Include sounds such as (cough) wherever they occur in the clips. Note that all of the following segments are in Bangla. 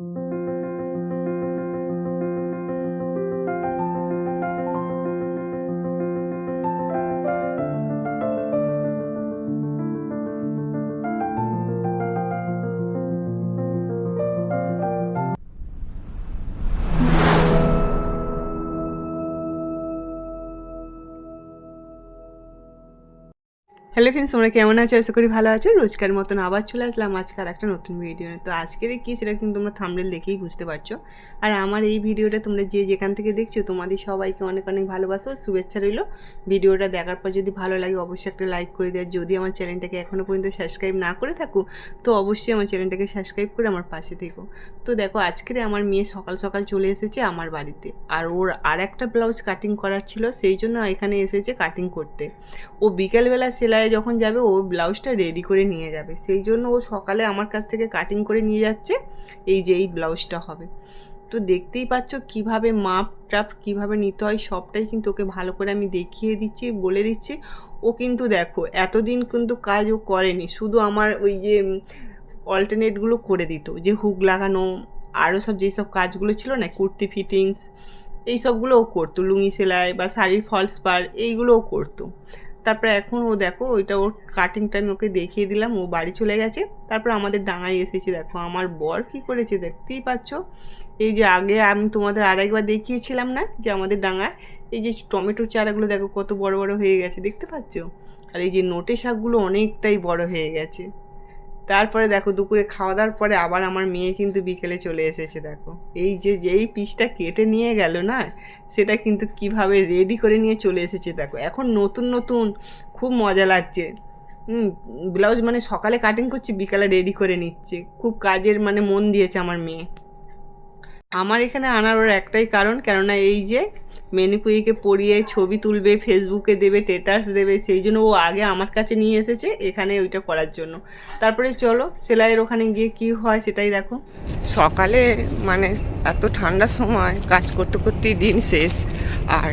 thank you হ্যালো ফ্রেন্ডস তোমরা কেমন আছো? আশা করি ভালো আছো। রোজকার মতন আবার চলে আসলাম আজকাল একটা নতুন ভিডিও তো আজকের কী সেটা কিন্তু তোমরা থামনেল দেখেই বুঝতে পারছ। আর আমার এই ভিডিওটা তোমরা যে যেখান থেকে দেখছ, তোমাদের সবাইকে অনেক অনেক ভালোবাসো শুভেচ্ছা রইল। ভিডিওটা দেখার পর যদি ভালো লাগে, অবশ্যই একটা লাইক করে দেওয়ার যদি আমার চ্যানেলটাকে এখনও পর্যন্ত সাবস্ক্রাইব না করে থাকো, তো অবশ্যই আমার চ্যানেলটাকে সাবস্ক্রাইব করে আমার পাশে থেকো। তো দেখো, আজকের আমার মেয়ে সকাল সকাল চলে এসেছে আমার বাড়িতে। আর ওর আর একটা ব্লাউজ কাটিং করার ছিল, সেই জন্য এখানে এসেছে কাটিং করতে। ও বিকেলবেলা সেলাইয়ে যখন যাবে, ও ব্লাউজটা রেডি করে নিয়ে যাবে। সেই জন্য ও সকালে আমার কাছ থেকে কাটিং করে নিয়ে যাচ্ছে, এই যে এই ব্লাউজটা হবে। তো দেখতেই পাচ্ছ কীভাবে মাপ টাপ কীভাবে নিতে হয়, সবটাই কিন্তু ওকে ভালো করে আমি দেখিয়ে দিচ্ছি, বলে দিচ্ছি। ও কিন্তু দেখো, এতদিন কিন্তু কাজ ও করেনি। শুধু আমার ওই যে অল্টারনেটগুলো করে দিত, যে হুক লাগানো আরও সব যেসব কাজগুলো ছিল না, কুর্তি ফিটিংস এই সবগুলো ও করতো। লুঙ্গি সেলাই বা শাড়ির ফলস পার এইগুলোও করতো। তারপরে এখন ও দেখো, ওইটা ওর কাটিংটা আমি ওকে দেখিয়ে দিলাম, ও বাড়ি চলে গেছে। তারপর আমাদের ডাঙায় এসেছে, দেখো, আমার বর কি করেছে দেখতেই পাচ্ছ। এই যে আগে আমি তোমাদের আরেকবার দেখিয়েছিলাম না যে আমাদের ডাঙায়, এই যে টমেটোর চারাগুলো দেখো কত বড় বড় হয়ে গেছে, দেখতে পাচ্ছ? আর এই যে নোটে শাকগুলো অনেকটাই বড় হয়ে গেছে। তারপরে দেখো দুপুরে খাওয়া দাওয়ার পরে আবার আমার মেয়ে কিন্তু বিকেলে চলে এসেছে, দেখো। এই যে যেই পিসটা কেটে নিয়ে গেল না, সেটা কিন্তু কীভাবে রেডি করে নিয়ে চলে এসেছে, দেখো। এখন নতুন নতুন, খুব মজা লাগছে। ব্লাউজ মানে সকালে কাটিং করছে, বিকালে রেডি করে নিচ্ছে। খুব কাজের মানে মন দিয়েছে আমার মেয়ে। আমার এখানে আনার ওর একটাই কারণ, কেননা এই যে মেনুকুইকে পড়িয়ে ছবি তুলবে, ফেসবুকে দেবে টেটাস দেবে, সেই জন্য ও আগে আমার কাছে নিয়ে এসেছে এখানে ওইটা করার জন্য। তারপরে চলো সেলাইয়ের ওখানে গিয়ে কি হয় সেটাই দেখো। সকালে মানে এত ঠান্ডার সময়, কাজ করতে করতেই দিন শেষ। আর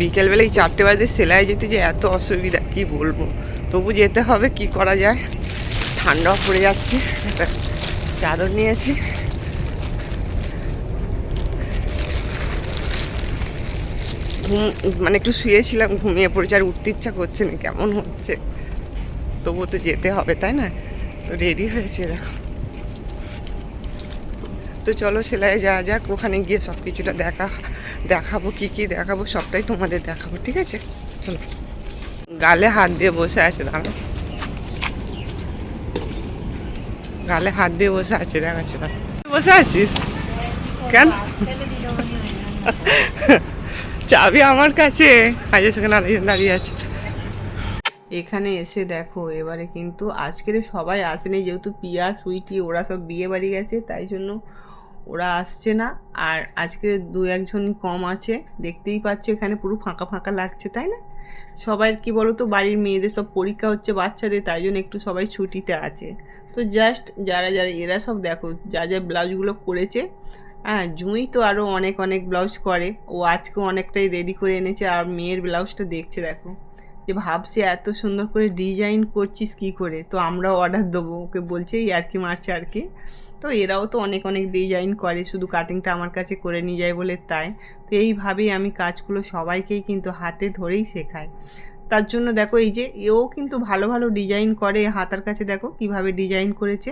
বিকেলবেলায় চারটে বাজে সেলাই যেতে যে এত অসুবিধা, কি বলব? তবু যেতে হবে, কি করা যায়? ঠান্ডাও পড়ে যাচ্ছে। চাদর নিয়েছি। ঘুম মানে একটু শুয়েছিলাম ঘুমিয়ে পড়েছে আর উঠতে ইচ্ছা করছে না কেমন হচ্ছে? তবুও তো যেতে হবে তাই না? তো রেডি হয়েছে দেখো। তো চলো সেলাই যাওয়া যাক ওখানে গিয়ে সব কিছুটা দেখা দেখাবো কি কি দেখাবো সবটাই তোমাদের দেখাবো ঠিক আছে? চলো। গালে হাত দিয়ে বসে আছে দাঁড়া গালে হাত দিয়ে বসে আছে দেখাচ্ছে বসে আছিস? কেন? (laughs) চাবি আমার কাছে। কাজের দাঁড়িয়ে দাঁড়িয়ে আছে। এখানে এসে দেখো, এবারে কিন্তু আজকের সবাই আসেনি, যেহেতু পিয়া, সুইটি, ওরা সব বিয়ে বাড়ি গেছে, তাই জন্য ওরা আসছে না। আর আজকে দু একজন কম আছে, দেখতেই পাচ্ছ এখানে পুরো ফাঁকা ফাঁকা লাগছে, তাই না? সবাই কি বলো তো বাড়ির মেয়েদের সব পরীক্ষা হচ্ছে বাচ্চাদের, তাই জন্য একটু সবাই ছুটিতে আছে। তো জাস্ট যারা যারা এরা সব দেখো, যা যা ব্লাউজগুলো করেছে হ্যাঁ জুঁই তো আরও অনেক অনেক ব্লাউজ করে। ও আজকে অনেকটাই রেডি করে এনেছে আর মেয়ের ব্লাউজটা দেখছে, দেখো। যে ভাবছে এত সুন্দর করে ডিজাইন করছিস কি করে? তো আমরাও অর্ডার দেবো। ওকে বলছে, এই আর কি মারছে, আর কি? তো এরাও তো অনেক অনেক ডিজাইন করে। শুধু কাটিংটা আমার কাছে করে নিয়ে যায় বলে তাই। তো এইভাবেই আমি কাজগুলো সবাইকেই কিন্তু হাতে ধরেই শেখাই। তার জন্য দেখো, এই যে এও কিন্তু ভালো ভালো ডিজাইন করে। হাতার কাছে দেখো কীভাবে ডিজাইন করেছে।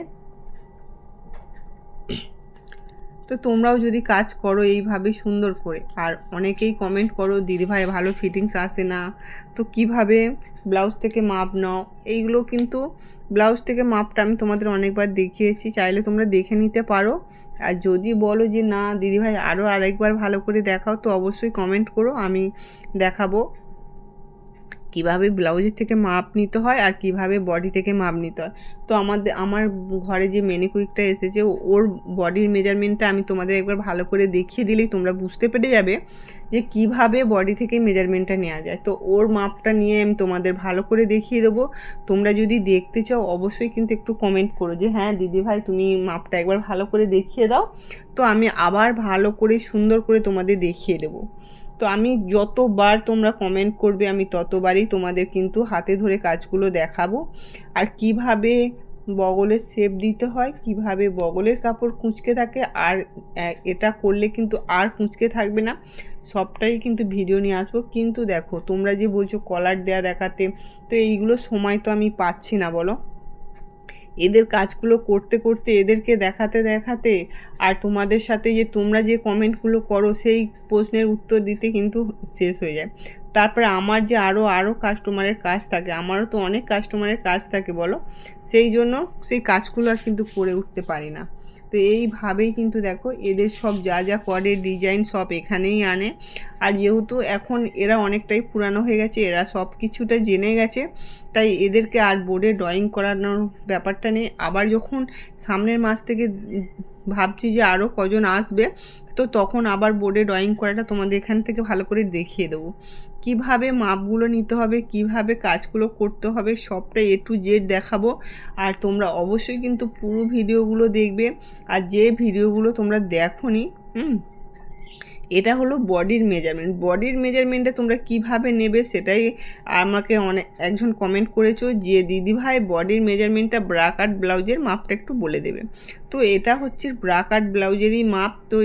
তো তোমরাও যদি কাজ করো এইভাবে সুন্দর করে। আর অনেকেই কমেন্ট করো দিদিভাই ভালো ফিটিংস আসে না। তো কীভাবে ব্লাউজ থেকে মাপ নাও? এইগুলো কিন্তু ব্লাউজ থেকে মাপটা আমি তোমাদের অনেকবার দেখিয়েছি। চাইলে তোমরা দেখে নিতে পারো। আর যদি বলো যে, না দিদিভাই আরও আরেকবার ভালো করে দেখাও, তো অবশ্যই কমেন্ট করো, আমি দেখাবো। কীভাবে ব্লাউজের থেকে মাপ নিতে হয় আর কীভাবে বডি থেকে মাপ নিতে হয়। তো আমাদের, আমার ঘরে যে মেনিকুইকটা এসেছে, ওর বডির মেজারমেন্টটা আমি তোমাদের একবার ভালো করে দেখিয়ে দিলেই তোমরা বুঝতে পেরে যাবে যে কীভাবে বডি থেকে মেজারমেন্টটা নেওয়া যায়। তো ওর মাপটা নিয়ে আমি তোমাদের ভালো করে দেখিয়ে দেবো। তোমরা যদি দেখতে চাও, অবশ্যই কিন্তু একটু কমেন্ট করো যে হ্যাঁ দিদি ভাই, তুমি মাপটা একবার ভালো করে দেখিয়ে দাও। তো আমি আবার ভালো করে, সুন্দর করে তোমাদের দেখিয়ে দেবো। তো আমি যতবার তোমরা কমেন্ট করবে, আমি ততবারই তোমাদের কিন্তু হাতে ধরে কাজগুলো দেখাবো। আর কীভাবে বগলের শেপ দিতে হয়, কীভাবে বগলের কাপড় কুঁচকে থাকে, আর এটা করলে কিন্তু আর কুঁচকে থাকবে না, সবটাই কিন্তু ভিডিও নিয়ে আসব। কিন্তু দেখো, তোমরা যে বলছো কলার দেয়া দেখাতে, তো এইগুলো সময় তো আমি পাচ্ছি না, বলো। এদের কাজগুলো করতে করতে, এদেরকে দেখাতে দেখাতে আর তোমাদের সাথে যে তোমরা যে কমেন্টগুলো করো, সেই প্রশ্নের উত্তর দিতে কিন্তু শেষ হয়ে যায়। তারপরে আমার যে আরও আরও কাস্টমারের কাজ থাকে, আমারও তো অনেক কাস্টমারের কাজ থাকে বলো, সেই জন্য সেই কাজগুলো আর কিন্তু করে উঠতে পারি না। তো এইভাবেই কিন্তু দেখো এদের সব যা যা করে ডিজাইন সব এখানেই আনে। আর যেহেতু এখন এরা অনেকটাই পুরানো হয়ে গেছে, এরা সব কিছুটা জেনে গেছে, তাই এদেরকে আর বোর্ডে ড্রয়িং করানোর ব্যাপারটা নেই। আবার যখন সামনের মাস থেকে ভাবছি যে আরও কজন আসবে তো তখন আবার বোর্ডে ড্রয়িং করাটা তোমাদের এখান থেকে ভালো করে দেখিয়ে দেবো। কীভাবে মাপগুলো নিতে হবে, কীভাবে কাজগুলো করতে হবে, সবটা এ টু জেড দেখাবো। আর তোমরা অবশ্যই কিন্তু পুরো ভিডিওগুলো দেখবে। আর যে ভিডিওগুলো তোমরা দেখোনি, হুম, এটা হলো বডির মেজারমেন্ট বডির মেজারমেন্টে তোমরা কীভাবে নেবে সেটাই আমাকে অনেক একজন কমেন্ট করেছ যে, দিদিভাই বডির মেজারমেন্টটা ব্রাকাট ব্লাউজের মাপটা একটু বলে দেবে। তো এটা হচ্ছে ব্রাকাট ব্লাউজেরই মাপ। তো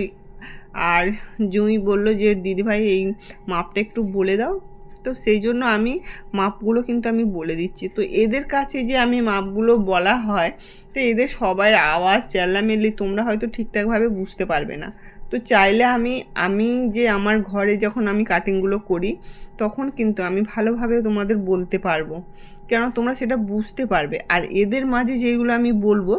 আর জুঁই বলল যে, দিদিভাই, এই মাপটা একটু বলে দাও। তো সেই জন্য আমি মাপগুলো কিন্তু আমি বলে দিচ্ছি। তো এদের কাছে যে আমি মাপগুলো বলা হয়, তো এদের সবার আওয়াজ, চেল্লামেল্লি তোমরা হয়তো ঠিকঠাকভাবে বুঝতে পারবে না। তো চাইলে আমি আমি যে আমার ঘরে যখন আমি কাটিংগুলো করি, তখন কিন্তু আমি ভালোভাবে তোমাদের বলতে পারব। কেন তোমরা সেটা বুঝতে পারবে। আর এদের মাঝে যেগুলো আমি বলব,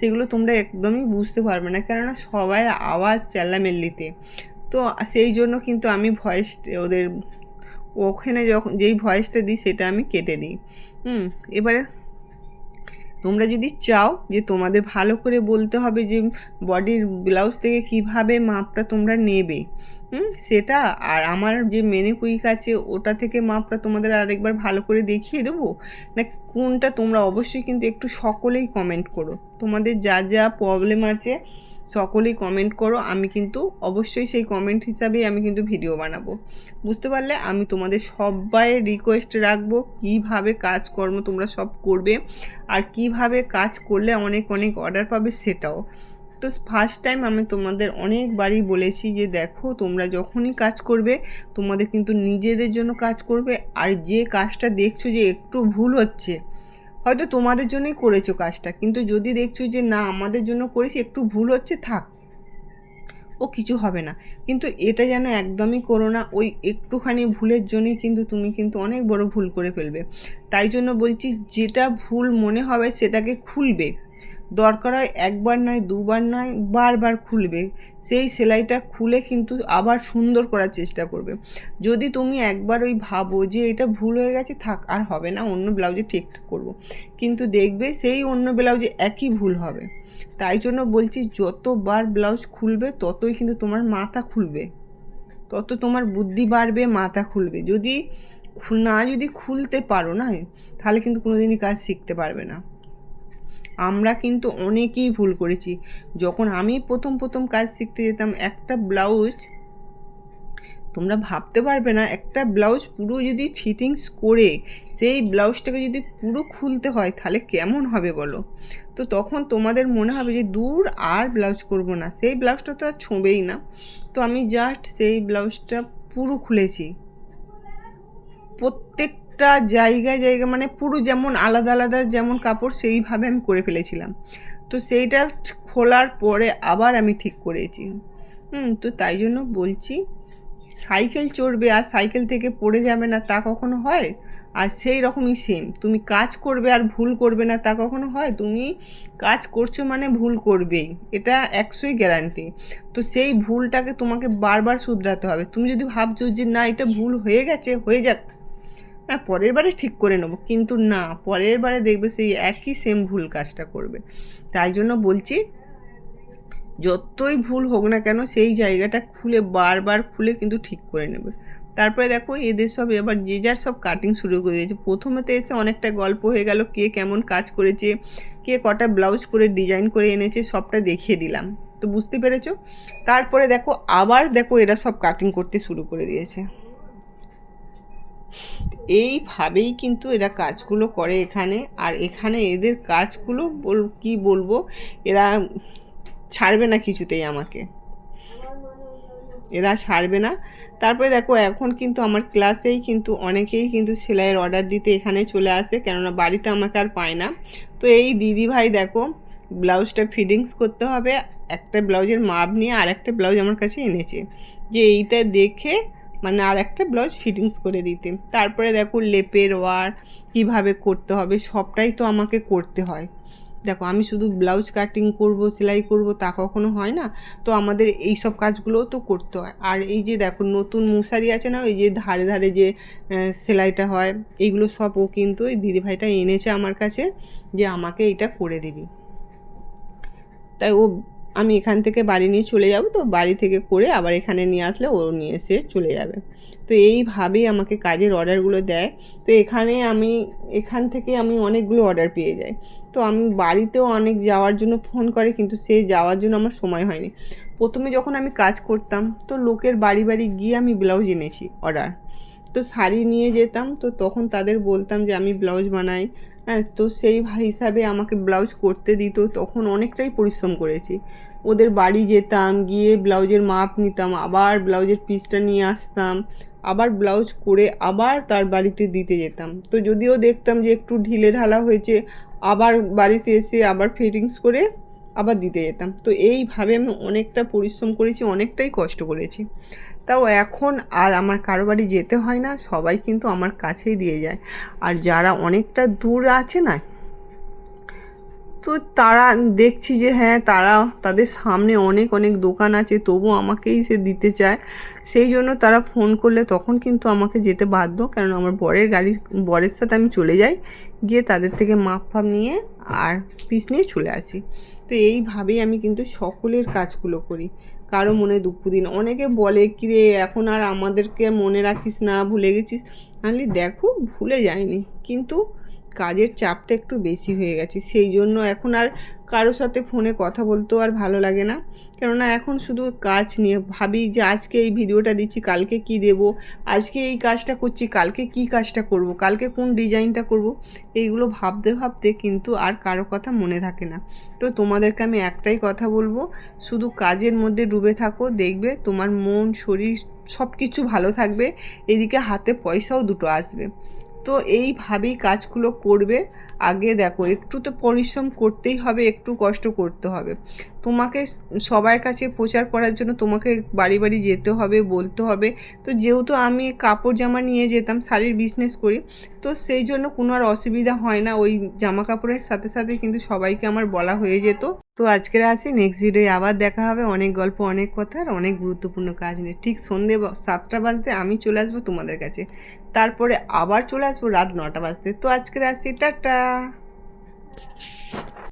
সেগুলো তোমরা একদমই বুঝতে পারবে না। কেননা সবাই আওয়াজ চেল্লামেল্লিতে তো সেই জন্য কিন্তু আমি ভয়েস ওদের ওখানে যখন, যেই ভয়েসটা দিই, সেটা আমি কেটে দিই। হুম, এবারে তোমরা যদি চাও যে তোমাদের ভালো করে বলতে হবে যে বডির ব্লাউজ থেকে কীভাবে মাপটা তোমরা নেবে। হুম, সেটা। আর আমার যে মেনে কুইক আছে, ওটা থেকে মাপটা তোমাদের আরেকবার ভালো করে দেখিয়ে দেবো। না কোনটা তোমরা অবশ্যই কিন্তু একটু সকলেই কমেন্ট করো। তোমাদের যা যা প্রবলেম আছে, সকলেই কমেন্ট করো। আমি কিন্তু অবশ্যই সেই কমেন্ট হিসাবেই আমি কিন্তু ভিডিও বানাবো। বুঝতে পারলে? আমি তোমাদের সবাইয়ের রিকোয়েস্ট রাখব, কীভাবে কাজকর্ম তোমরা সব করবে। আর কীভাবে কাজ করলে অনেক অনেক অর্ডার পাবে সেটাও। তো ফার্স্ট টাইম আমি তোমাদের অনেকবারই বলেছি যে দেখো, তোমরা যখনই কাজ করবে, তোমাদের কিন্তু নিজেদের জন্য কাজ করবে, আর যে কাজটা দেখছ যে একটু ভুল হচ্ছে, হয়তো তোমাদের জন্যই করেছ কাজটা, কিন্তু যদি দেখছ যে না, আমাদের জন্য করেছি, একটু ভুল হচ্ছে, থাক, ও কিছু হবে না। কিন্তু এটা যেন একদমই করো না, ওই একটুখানি ভুলের জন্যই কিন্তু তুমি কিন্তু অনেক বড় ভুল করে ফেলবে। তাই জন্য বলছি, যেটা ভুল মনে হবে, সেটাকে খুলবে। দরকার হয় একবার নয়, দুবার নয়, বারবার খুলবে। সেই সেলাইটা খুলে কিন্তু আবার সুন্দর করার চেষ্টা করবে। যদি তুমি একবার ওই ভাবো যে এটা ভুল হয়ে গেছে, থাক, আর হবে না, অন্য ব্লাউজে ঠিক করব। কিন্তু দেখবে সেই অন্য ব্লাউজে একই ভুল হবে। তাই জন্য বলছি, যতবার ব্লাউজ খুলবে, ততই কিন্তু তোমার মাথা খুলবে। তত তোমার বুদ্ধি বাড়বে, মাথা খুলবে। যদি না যদি খুলতে পারো না, তাহলে কিন্তু কোনোদিনই কাজ শিখতে পারবে না। আমরা কিন্তু অনেকেই ভুল করেছি। যখন আমি প্রথম প্রথম কাজ শিখতে যেতাম, একটা ব্লাউজ তোমরা ভাবতে পারবে না, একটা ব্লাউজ পুরো যদি ফিটিংস করে, সেই ব্লাউজটাকে যদি পুরো খুলতে হয়, তাহলে কেমন হবে বলো? তো তখন তোমাদের মনে হবে যে, দূর আর ব্লাউজ করব না, সেই ব্লাউজটা তো আর ছোঁবেই না। তো আমি জাস্ট সেই ব্লাউজটা পুরো খুলেছি। প্রত্যেকটা জায়গায় জায়গা মানে পুরো যেমন আলাদা আলাদা যেমন কাপড় সেইভাবে আমি করে ফেলেছিলাম। তো সেইটা খোলার পরে আবার আমি ঠিক করেছি। হুম, তো তাই জন্য বলছি, সাইকেল চড়বে আর সাইকেল থেকে পড়ে যাবে না তা কখনো হয়? আর সেই রকমই সেম তুমি কাজ করবে আর ভুল করবে না তা কখনো হয়? তুমি কাজ করছ মানে ভুল করবেই, এটা একশোই গ্যারান্টি তো সেই ভুলটাকে তোমাকে বারবার শুধরাতে হবে। তুমি যদি ভাবছ যে না, এটা ভুল হয়ে গেছে, হয়ে যাক হ্যাঁ পরের বারে ঠিক করে নেব। কিন্তু না, পরের বারে দেখবে সেই একই সেম ভুল কাজটা করবে। তাই জন্য বলছি, যতই ভুল হোক না কেন, সেই জায়গাটা খুলে বারবার খুলে কিন্তু ঠিক করে নেবে। তারপরে দেখো, এদের সব এবার যে যার সব কাটিং শুরু করে দিয়েছে। প্রথমে তো এসে অনেকটা গল্প হয়ে গেল, কে কেমন কাজ করেছে, কে কটা ব্লাউজ করে ডিজাইন করে এনেছে, সবটা দেখিয়ে দিলাম। তো বুঝতে পেরেছ? তারপরে দেখো, আবার দেখো এরা সব কাটিং করতে শুরু করে দিয়েছে। এইভাবেই কিন্তু এরা কাজগুলো করে এখানে। আর এখানে এদের কাজগুলো বল, কী বলব? এরা ছাড়বে না কিছুতেই আমাকে। এরা ছাড়বে না। তারপরে দেখো, এখন কিন্তু আমার ক্লাসেই কিন্তু অনেকেই কিন্তু সেলাইয়ের অর্ডার দিতে এখানে চলে আসে, কেননা বাড়িতে আমাকে আর পায় না। তো এই দিদি ভাই দেখো, ব্লাউজটা ফিটিংস করতে হবে, একটা ব্লাউজের মাপ নিয়ে আর একটা ব্লাউজ আমার কাছে এনেছে। যে এইটা দেখে মানে আর একটা ব্লাউজ ফিটিংস করে দিতে তারপরে দেখো লেপের ওয়ার, কীভাবে করতে হবে, সবটাই তো আমাকে করতে হয়। দেখো আমি শুধু ব্লাউজ কাটিং করব, সেলাই করব, তা কখনো হয় না। তো আমাদের এই সব কাজগুলোও তো করতে হয়। আর এই যে দেখো নতুন মশারি আছে না, ওই যে ধারে ধারে যে সেলাইটা হয় এইগুলো সব ও কিন্তু এই দিদিভাইটা এনেছে আমার কাছে যে আমাকে এটা করে দিবি। তাই ও আমি এখান থেকে বাড়ি নিয়ে চলে যাব, তো বাড়ি থেকে করে আবার এখানে নিয়ে আসলে ও নিয়ে এসে চলে যাবে। তো এইভাবেই আমাকে কাজের অর্ডারগুলো দেয়। তো এখানে আমি, এখান থেকে আমি অনেকগুলো অর্ডার পেয়ে যাই। তো আমি বাড়িতেও অনেক যাওয়ার জন্য ফোন করে, কিন্তু সে যাওয়ার জন্য আমার সময় হয়নি। প্রথমে যখন আমি কাজ করতাম, তো লোকের বাড়ি বাড়ি গিয়ে আমি ব্লাউজ এনেছি অর্ডার। তো শাড়ি নিয়ে যেতাম, তো তখন তাদের বলতাম যে আমি ব্লাউজ বানাই। হ্যাঁ তো সেই হিসাবে আমাকে ব্লাউজ করতে দিত, তখন অনেকটাই পরিশ্রম করেছি। ওদের বাড়ি যেতাম, গিয়ে ব্লাউজের মাপ নিতাম, আবার ব্লাউজের পিসটা নিয়ে আসতাম, আবার ব্লাউজ করে আবার তার বাড়িতে দিতে যেতাম। তো যদিও দেখতাম যে একটু ঢিলে ঢালা হয়েছে, আবার বাড়িতে এসে আবার ফিটিংস করে আবার দিতে যেতাম। তো এইভাবে আমি অনেকটা পরিশ্রম করেছি, অনেকটাই কষ্ট করেছি। তাও এখন আর আমার কারও বাড়ি যেতে হয় না, সবাই কিন্তু আমার কাছেই দিয়ে যায়। আর যারা অনেকটা দূর আছে না তো তারা দেখছি যে হ্যাঁ তারা তাদের সামনে অনেক অনেক দোকান আছে তবু আমাকেই সে দিতে চায়। সেই জন্য তারা ফোন করলে তখন কিন্তু আমাকে যেতে বাধ্য। কারণ আমার বরের গাড়ি, বরের সাথে আমি চলে যাই, গিয়ে তাদের থেকে মাপ ফাপ নিয়ে আর পিস নিয়ে চলে আসি। তো এইভাবেই আমি কিন্তু সকলের কাজগুলো করি। কারও মনে দুঃখ দিন। অনেকে বলে কি রে এখন আর আমাদেরকে মনে রাখিস না, ভুলে গেছিস? আমি দেখো, ভুলে যায়নি কিন্তু কাজের চাপটা একটু বেশি হয়ে গেছে। সেই জন্য এখন আর কারও সাথে ফোনে কথা বলতেও আর ভালো লাগে না। কেননা এখন শুধু কাজ নিয়ে ভাবি যে আজকে এই ভিডিওটা দিচ্ছি, কালকে কি দেব, আজকে এই কাজটা করছি, কালকে কি কাজটা করব, কালকে কোন ডিজাইনটা করব, এইগুলো ভাবতে ভাবতে কিন্তু আর কারও কথা মনে থাকে না। তো তোমাদেরকে আমি একটাই কথা বলব, শুধু কাজের মধ্যে ডুবে থাকো, দেখবে তোমার মন, শরীর সব কিছু ভালো থাকবে, এদিকে হাতে পয়সাও দুটো আসবে। তো এইভাবেই কাজগুলো করবে। আগে দেখো, একটু তো পরিশ্রম করতেই হবে, একটু কষ্ট করতে হবে। তোমাকে সবার কাছে প্রচার করার জন্য তোমাকে বাড়ি বাড়ি যেতে হবে, বলতে হবে। তো যেহেতু আমি কাপড় জামা নিয়ে যেতাম, শাড়ির বিজনেস করি তো সেই জন্য কোনো আর অসুবিধা হয় না। ওই জামা কাপড়ের সাথে সাথে কিন্তু সবাইকে আমার বলা হয়ে যেত। তো আজকের আসি নেক্সট ভিডিওয়ে আবার দেখা হবে। অনেক গল্প, অনেক কথা আর অনেক গুরুত্বপূর্ণ কাজ নিয়ে। ঠিক সন্ধে সাতটা বাজতে আমি চলে আসব তোমাদের কাছে। তারপরে আবার চলে আসব রাত নটা বাজতে। তো আজকের আসি টাটা!